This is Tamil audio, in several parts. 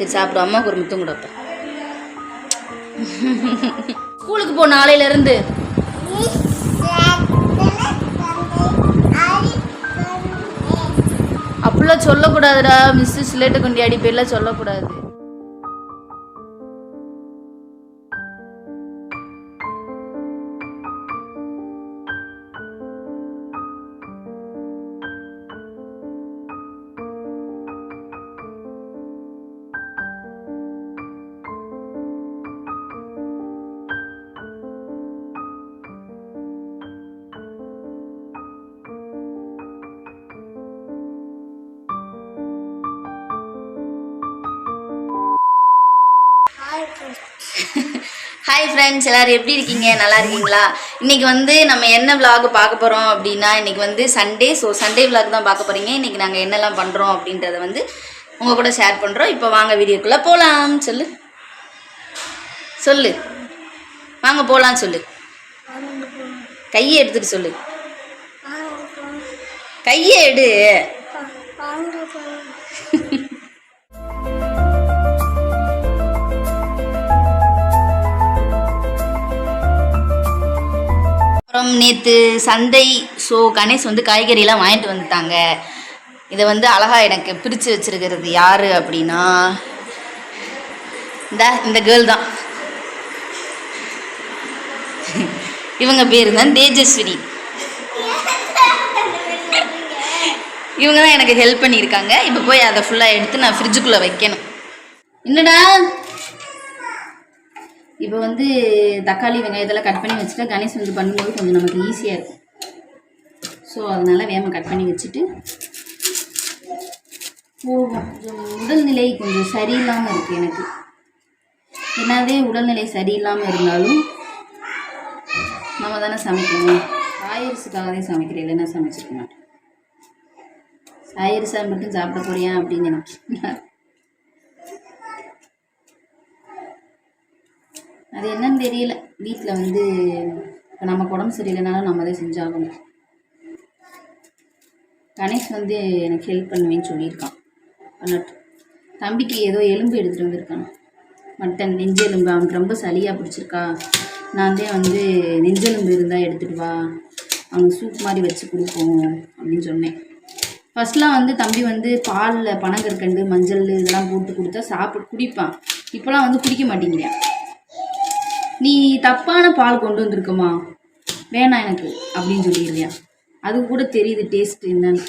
சரி சாப்பிடு அம்மாவுக்கு ஒரு முத்தம் கொடுப்பேன் ஸ்கூலுக்கு போ நாளையில இருந்து அப்படிலாம் சொல்லக்கூடாதுடா மிஸ்ஸு சிலேட்டு கொண்டி அடிப்பேர்லாம் சொல்லக்கூடாது. ஹாய் ஃப்ரெண்ட்ஸ் எல்லாரும் எப்படி இருக்கீங்க? நல்லா இருக்கீங்களா? இன்னைக்கு வந்து நம்ம என்ன vlog பார்க்க போகிறோம் அப்படின்னா இன்னைக்கு வந்து சண்டே ஸோ சண்டே vlog தான் பார்க்க போகிறீங்க இன்னைக்கு நாங்கள் என்னெல்லாம் பண்ணுறோம் அப்படின்றத வந்து உங்கள் கூட ஷேர் பண்ணுறோம் இப்போ வாங்க வீடியோக்குள்ளே போகலாம் சொல்லு. சொல்லு. வாங்க போகலாம் சொல்லு. கையை எடுத்துட்டு சொல்லு. கையை எடு. அப்புறம் நேற்று சந்தை ஸோ கணேஷ் வந்து காய்கறியெல்லாம் வாங்கிட்டு வந்துட்டாங்க. இதை வந்து அழகா எனக்கு பிரித்து வச்சிருக்கிறது யார் அப்படின்னா இந்த இந்த கேர்ள் தான். இவங்க பேர் தான் தேஜஸ்வினி. இவங்க தான் எனக்கு ஹெல்ப் பண்ணியிருக்காங்க. இப்போ போய் அதை ஃபுல்லாக எடுத்து நான் ஃப்ரிட்ஜுக்குள்ளே வைக்கணும். என்னடா? இப்போ வந்து தக்காளி வெங்காயத்தெல்லாம் கட் பண்ணி வச்சுட்டா கணேஷ் வந்து பண்ணும்போது கொஞ்சம் நமக்கு ஈஸியாக இருக்கும். ஸோ அதனால் வேகமாக கட் பண்ணி வச்சுட்டு போகும். கொஞ்சம் உடல்நிலை கொஞ்சம் சரியில்லாமல் இருக்குது எனக்கு. என்னதே உடல்நிலை சரியில்லாமல் இருந்தாலும் நம்ம தானே சமைக்கணும். சாயரிசுக்காக தான் சமைக்கிறேன் இல்லைன்னா சமைச்சிருக்க மாட்டேன். சாயரிசா மட்டும் சாப்பிட போறியா அப்படின்னு நினைக்கிறேன் அது என்னன்னு தெரியல. வீட்டில் வந்து இப்போ நமக்கு உடம்பு சரியில்லைனாலும் நம்ம தான் செஞ்சாகணும். கணேஷ் வந்து எனக்கு ஹெல்ப் பண்ணுவேன்னு சொல்லியிருக்கான். பண்ணட்டும் தம்பிக்கு ஏதோ எலும்பு எடுத்துகிட்டு வந்திருக்கான். மட்டன் நெஞ்செலும்பு அவனுக்கு ரொம்ப சளியாக பிடிச்சிருக்கா. நான் தான் வந்து நெஞ்செலும்பு இருந்தால் எடுத்துகிட்டு வா. அவனுக்கு சூப் மாதிரி வச்சு கொடுப்போம் அப்படின்னு சொன்னேன். ஃபஸ்ட்லாம் வந்து தம்பி வந்து பாலில் பனங்கற்கண்டு மஞ்சள் இதெல்லாம் போட்டு கொடுத்தா சாப்பிட்டு குடிப்பான். இப்போலாம் வந்து குடிக்க மாட்டேங்கிறான். நீ தப்பான பால் கொண்டு வந்திருக்கமா வேணாம் எனக்கு அப்படின்னு சொல்லிடுறியா. அது கூட தெரியுது டேஸ்ட் என்னன்னு.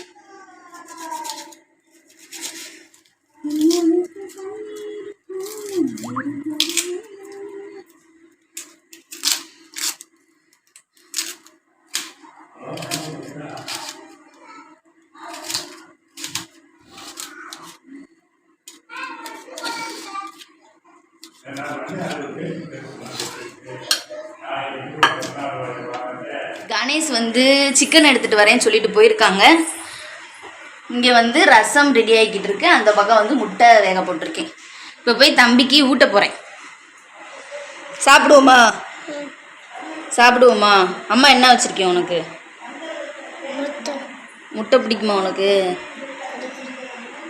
கணேஷ் வந்து சிக்கன் எடுத்துட்டு வரேன்னு சொல்லிட்டு போயிருக்காங்க. இங்கே வந்து ரசம் ரெடி ஆகிக்கிட்டு இருக்கு. அந்த பக்கம் வந்து முட்டை வேக போட்டிருக்கேன். இப்போ போய் தம்பிக்கு ஊட்ட போகிறேன் சாப்பிடுவோமா? சாப்பிடுவோமா? அம்மா என்ன வச்சுருக்கேன் உனக்கு? முட்டை. பிடிக்குமா உனக்கு?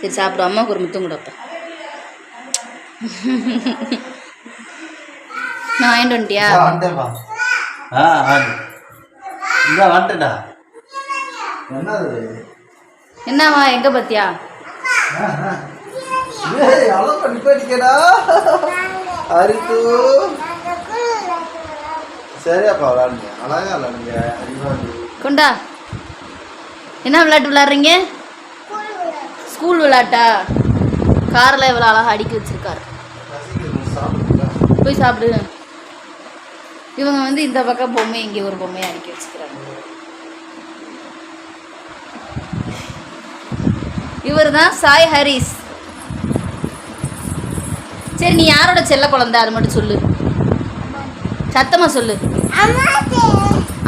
சரி சாப்பிடு. அம்மாவுக்கு ஒரு முத்தம் கொடுப்பேன் நான் வாங்கிட்டு வந்துட்டியா ஆ, வந்துட்டேன்ப்பா. ஆ வாங்க இந்த வந்துட்டா. என்னது? என்னவா எங்க பத்தியா? ஏய் அவ்வளோ பண்ணி போயிட்டீங்கடா அரித்து சரியாப்பா விளாடுங்க. அழகா விளாடுங்க. கொண்டா என்ன விளையாட்டு விளையாடுறீங்க ஸ்கூல் விளையாட்டா காரில் இவ்வளோ அழகாக அடுக்கி வச்சிருக்காரு. போய் சாப்பிடு. இவங்க வந்து இந்த பக்கம் பொம்மை இங்கே ஒரு பொம்மையை அடுக்கி வச்சுக்கிறாங்க. இவர் தான் சாய் ஹரிஸ். சரி நீ யாரோட செல்ல குழந்தை? அது மட்டும் சொல்லு. சத்தமா சொல்லு.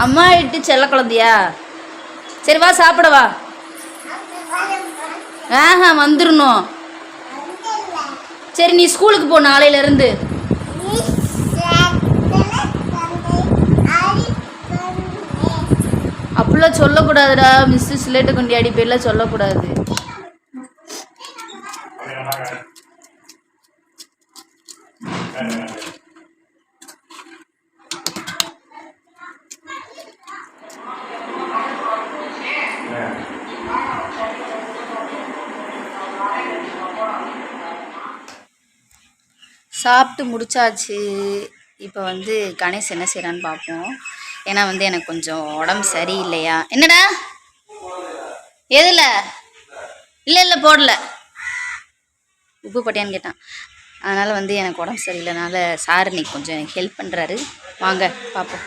அம்மா இட்டு செல்ல குழந்தையா? சரி வா சாப்பிட வா. ஆஹா வந்துடணும் சரி நீ ஸ்கூலுக்கு போ நாளையில அப்படிலாம் சொல்லக்கூடாதுடா மிஸ் சிலேட்டு கொண்டி அடிப்பேர்லாம் சொல்லக்கூடாது. சாப்பிட்டு முடிச்சாச்சு. இப்போ வந்து கணேஷ் என்ன செய்கிறான்னு பார்ப்போம் ஏன்னா வந்து எனக்கு கொஞ்சம் உடம்பு சரியில்லையா? என்னடா? எதில்? இல்லை இல்லை போடல. உப்பு போட்டியான்னு கேட்டான். அதனால் வந்து எனக்கு உடம்பு சரியில்லைனால சார் இன்னைக்கு கொஞ்சம் எனக்கு ஹெல்ப் பண்ணுறாரு வாங்க பார்ப்போம்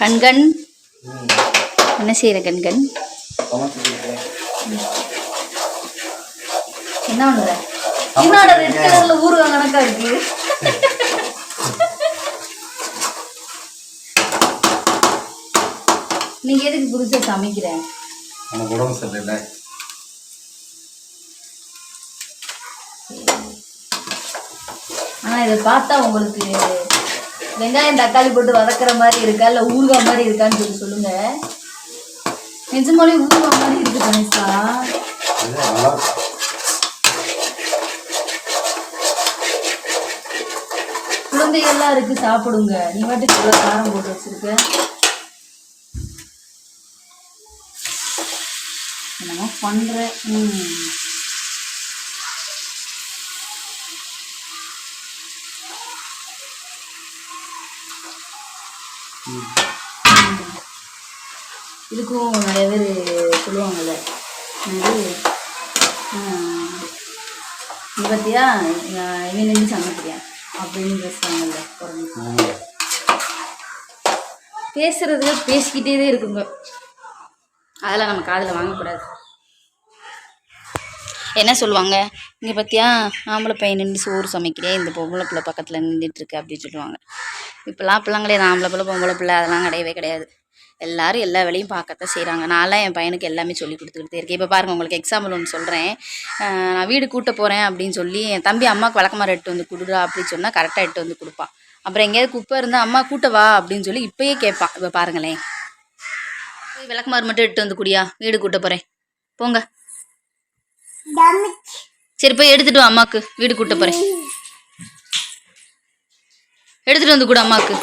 கண்கண். என்ன செய்கிற கண்கண்? என்ன பண்ணுற என்னோட ரெட் கலர்ல ஊறுகாய் கணக்கா இருக்கு? நீங்க எதுக்கு புதுசா சமைக்கிற? உனக்கு உடம்பு சரியில்லை. ஆனா இதை பார்த்தா உங்களுக்கு வெங்காயம் தக்காளி போட்டு வதக்குற மாதிரி இருக்கா? இல்ல ஊறுகாய் மாதிரி இருக்கான்னு சொல்லி சொல்லுங்க. நிஜமாலே ஊறுகாய் மாதிரி இருக்கு கணேஷா. குழந்தைகள்லாம் இருக்கு சாப்பிடுங்க. நீ வாட்டுக்கு இவ்வளவு காரம் போட்டு வச்சிருக்க? என்னமோ பண்ற ம். இதுக்கும் நிறைய பேர் சொல்லுவாங்கல்ல நீ பார்த்தியா இவன் நின்று சமைக்கிறியா அப்படின்னு பேசுவாங்கல்ல குழந்தை ம். பேசுறது பேசிக்கிட்டே தான் இருக்குங்க. அதெல்லாம் நம்ம காதில் வாங்கக்கூடாது. என்ன சொல்லுவாங்க? இங்கே பார்த்தியா ஆம்பளை பையன் நின்று சோறு சமைக்கிறே இந்த பொம்பளை பிள்ளை பக்கத்தில் நின்றுட்டு இருக்கு அப்படின்னு சொல்லுவாங்க. இப்போலாம் அப்படிலாம் கிடையாது. ஆம்பளை பிள்ளை பொம்பளை பிள்ளை அதெல்லாம் கிடையவே கிடையாது. எல்லாரும் எல்லா வேலையும் பார்க்கத்தான் செய்கிறாங்க நான்லாம் என் பையனுக்கு எல்லாமே சொல்லி கொடுத்துக்கிட்டே இருக்கேன். இப்போ பாருங்கள் உங்களுக்கு எக்ஸாம்பிள் ஒன்று சொல்கிறேன் நான் வீடு கூட்ட போகிறேன் அப்படின்னு சொல்லி என் தம்பி அம்மாவுக்கு வழக்கமாக எட்டு வந்து கொடுடா அப்படின்னு சொன்னால் கரெக்டாக எட்டு வந்து கொடுப்பான். அப்புறம் எங்கேயாவது குப்பை இருந்தால் அம்மா கூட்ட வா அப்படின்னு சொல்லி இப்பயே கேட்பான். இப்போ பாருங்களேன். போய் விளக்குமாறு மட்டும் எட்டு வந்து குடியா. வீடு கூட்ட போகிறேன் போங்க. சரி போய் எடுத்துட்டு வா அம்மாக்கு. வீடு கூட்ட போகிறேன் எடுத்துட்டு வந்து கூட அம்மாக்கு.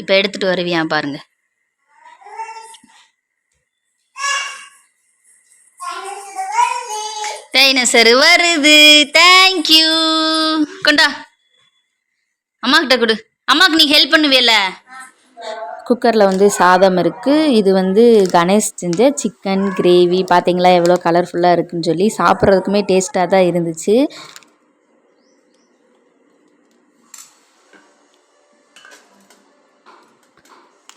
இப்போ எடுத்துட்டு வருவியா பாருங்க. ஆன்சர் வருது. தேங்க்யூ கொண்டா. அம்மா கிட்ட கொடு. அம்மாக்கு நீ ஹெல்ப் பண்ணுவேல குக்கரில் வந்து சாதம் இருக்குது இது வந்து கணேஷ் செஞ்ச சிக்கன் கிரேவி பார்த்தீங்களா எவ்வளோ கலர்ஃபுல்லாக இருக்குன்னு சொல்லி சாப்பிட்றதுக்குமே டேஸ்ட்டாக தான் இருந்துச்சு.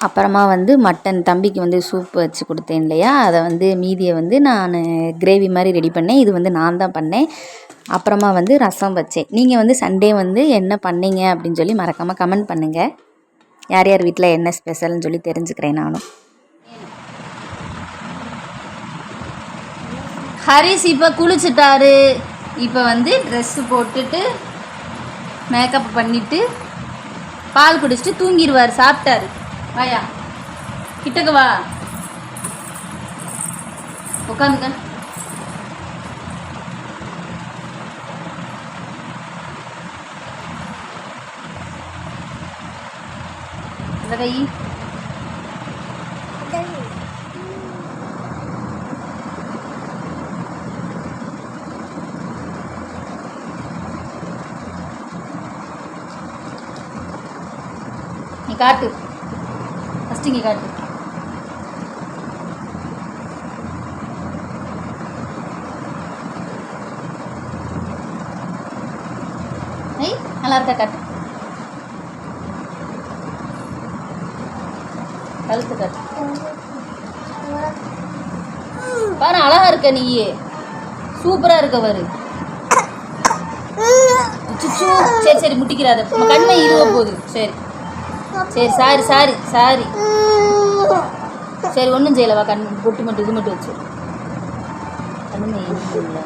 அப்புறமா வந்து மட்டன் தம்பிக்கு வந்து சூப் வச்சு கொடுத்தேன் இல்லையா? அதை வந்து மீதியை வந்து நான் கிரேவி மாதிரி ரெடி பண்ணேன். இது வந்து நான் தான் பண்ணேன். அப்புறமா வந்து ரசம் வச்சேன். நீங்கள் வந்து சண்டே வந்து என்ன பண்ணீங்க அப்படின்னு சொல்லி மறக்காமல் கமெண்ட் பண்ணுங்கள் யார் யார் வீட்டில் என்ன ஸ்பெஷல்னு சொல்லி தெரிஞ்சுக்கிறேன் நானும். ஹரிஸ் இப்போ குளிச்சுட்டாரு. இப்போ வந்து ட்ரெஸ்ஸு போட்டுட்டு மேக்கப் பண்ணிவிட்டு பால் குடிச்சிட்டு தூங்கிடுவார் சாப்பிட்டாரு. வாயா. கிட்டக்கு வா. உட்காந்துக்க இந்த கை. நீ காட்டு. ஃபஸ்ட்டு இங்கே காட்டு ஐ நல்லா இருக்கா காட்டு கழுத்து காட்டு பாரு அழகா இருக்க நீ சூப்பரா இருக்க பாரு. சுச்சு சரி சரி முட்டிக்கிறாத. கண்மை இருவ போகுது. சரி. சரி சாரி சாரி சாரி. சரி ஒன்றும் செய்யலவா கண் பொட்டு மட்டும் இது மட்டும் வச்சு. கண்ணுமே இல்லை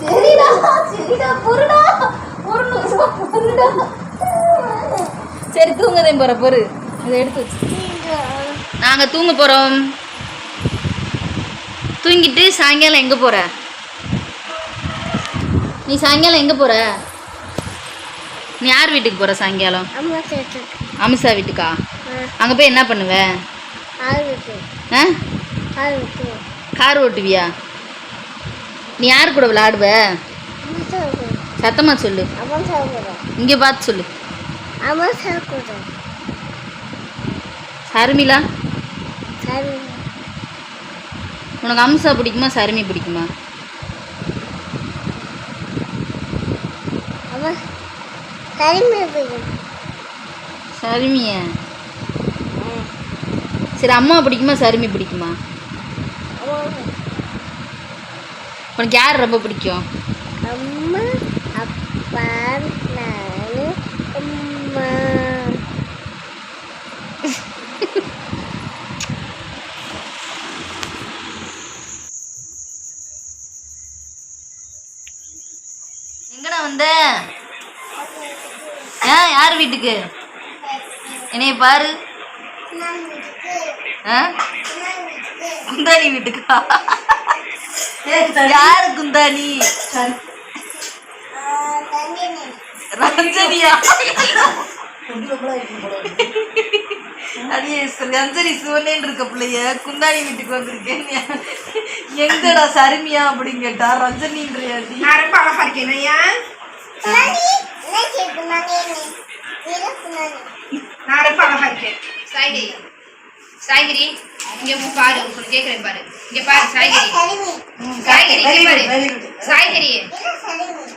சரிடா பொருடா பொருடா சரி தூங்கதே போற பொறு. இதை எடுத்து வச்சு. நாங்க தூங்க போறோம். தூங்கிட்டு சாயங்காலம் எங்க போற? நீ சாயங்காலம் எங்க போற? நீ யார் வீட்டுக்கு போற சாயங்காலம்? அமிஷா வீட்டுக்கா? அங்க போய் என்ன பண்ணுவ? ஆள் விட்டு ஆ? ஆள் விட்டு கார் ஓட்டுவியா? நீ யார் கூட விளையாடுவ? அம்மா சாப்பிடும் சத்தமா சொல்லு. இங்கே பார்த்து சொல்லு. சருமிலா சரி உனக்கு அம்சா பிடிக்குமா? சருமி பிடிக்குமா அம்மா சரி போயிடும் சருமிய? சரி அம்மா பிடிக்குமா சருமி பிடிக்குமா? உனக்கு யார் ரொம்ப பிடிக்கும்? அம்மா அப்பா நானு அம்மா. எங்கடா வந்த? யார் வீட்டுக்கு? என்னைய பாரு. ஆ? குந்தாணி வீட்டுக்கா? யாரு குந்தாணி? ரஞ்சனியா? அடியே ரஞ்சனி சிவனேன்னு இருக்க பிள்ளைய குந்தாணி வீட்டுக்கு வந்திருக்கேன் எங்கடா சருமியா அப்படின்னு கேட்டா ரஞ்சனின்றியாடி நான் ரொம்ப அழகா இருக்கேன் ஐயா நான் ரொம்ப சாய்கிரி சாய்கிரி இங்க பாரு உங்களுக்கு கேக்குறேன் பாரு இங்க பாரு சாய்கிரி சாய்கிரி இங்க பாரு சாய்கிரி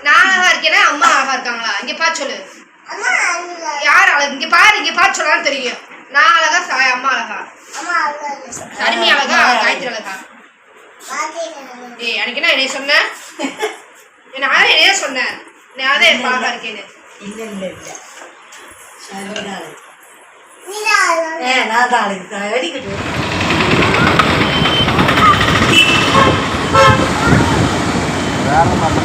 நான் அழகா இருக்கேனா அம்மா அழகா இருக்காங்களா இங்க பாத்து சொல்லு யார் அழகு இங்க பாரு இங்க பாத்து சொல்லான்னு தெரியும் நான் அழகா சாய் அம்மா அழகா சருமி அழகா காயத்ரி அழகா ஏய் எனக்கு என்ன என்னைய சொன்ன நான் தான் என்னைய சொன்னேன் நான் தான் எப்ப அழகா இருக்கேன்னு. இல்ல இல்ல இல்ல. சரிதான் ஏ நான் தான் அழைக்கு வெடிக்கட்டு வேற மாதிரி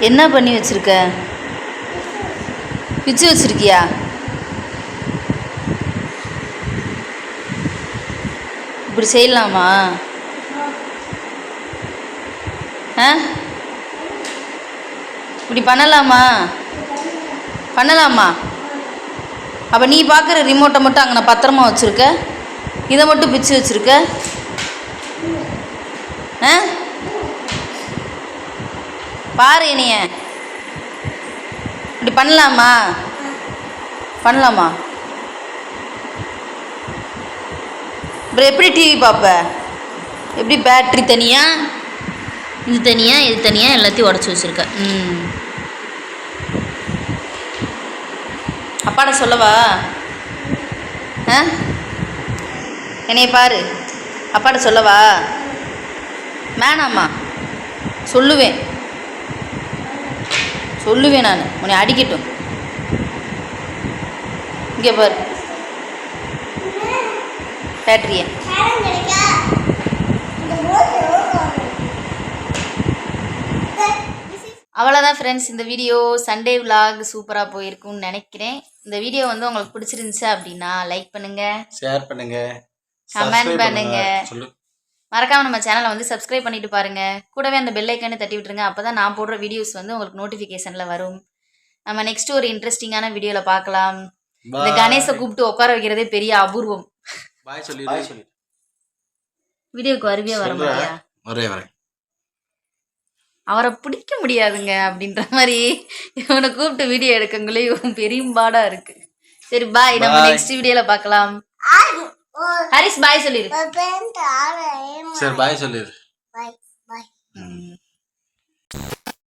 என்ன பண்ணி வச்சிருக்க? பிச்சு வச்சிருக்கியா? இப்படி செய்யலாமா? ஆ? இப்படி பண்ணலாமா? பண்ணலாமா? அப்போ நீ பார்க்குற ரிமோட்டை மட்டும் அங்கே நான் பத்திரமா வச்சுருக்க? இதை மட்டும் பிச்சு வச்சுருக்க? ஆ? பாரு இனிய இப்படி பண்ணலாமா? பண்ணலாமா? அப்புறம் எப்படி டிவி பார்ப்ப? எப்படி பேட்ரி தனியாக இது தனியாக இது தனியாக எல்லாத்தையும் உடச்சி வச்சுருக்க. ம். அப்பாட சொல்லவா? ஆ? என்னைய பாரு. அப்பாட்ட சொல்லவா? வேணாம்மா. சொல்லுவேன். சொல்லுவேன் நான். உன்னை அடிக்கட்டும். இங்கே பாரு. பேட்டரிய. அவ்வளோதான் ஃப்ரெண்ட்ஸ் இந்த வீடியோ சண்டே vlog சூப்பராக போயிருக்கும்னு நினைக்கிறேன். இந்த வீடியோ வந்து உங்களுக்கு பிடிச்சிருந்துச்சு அப்படின்னா லைக் பண்ணுங்கள் ஷேர் பண்ணுங்க. Subscribe பண்ணுங்க. மறக்காம நம்ம சேனலை வந்து சப்ஸ்கிரைப் பண்ணிட்டு பாருங்க. கூடவே அந்த பெல் ஐக்கனை தட்டி விட்டுருங்க. அப்பதான் நான் போடுற வீடியோஸ் வந்து உங்களுக்கு நோட்டிஃபிகேஷன்ல வரும். நம்ம நெக்ஸ்ட் ஒரு இன்ட்ரெஸ்டிங்கான வீடியோல பார்க்கலாம். இந்த கணேசை கூப்பிட்டு உட்கார வைக்கிறதே பெரிய அபூர்வம். பாய் சொல்லி பாய் சொல்லி வீடியோக்கு வருவியா வர. மாட்டியா? வரே வரேன். அவரை பிடிக்க முடியாதுங்க அப்படின்ற மாதிரி இவனை கூப்பிட்டு வீடியோ எடுக்கங்களே பெரும்பாடா இருக்கு. சரி பாய் நம்ம. நெக்ஸ்ட் வீடியோல பார்க்கலாம். ஹரிஸ் பாய் சொல்லிரு. சரி பாய் சொல்லிடு Bye. Bye. ம்.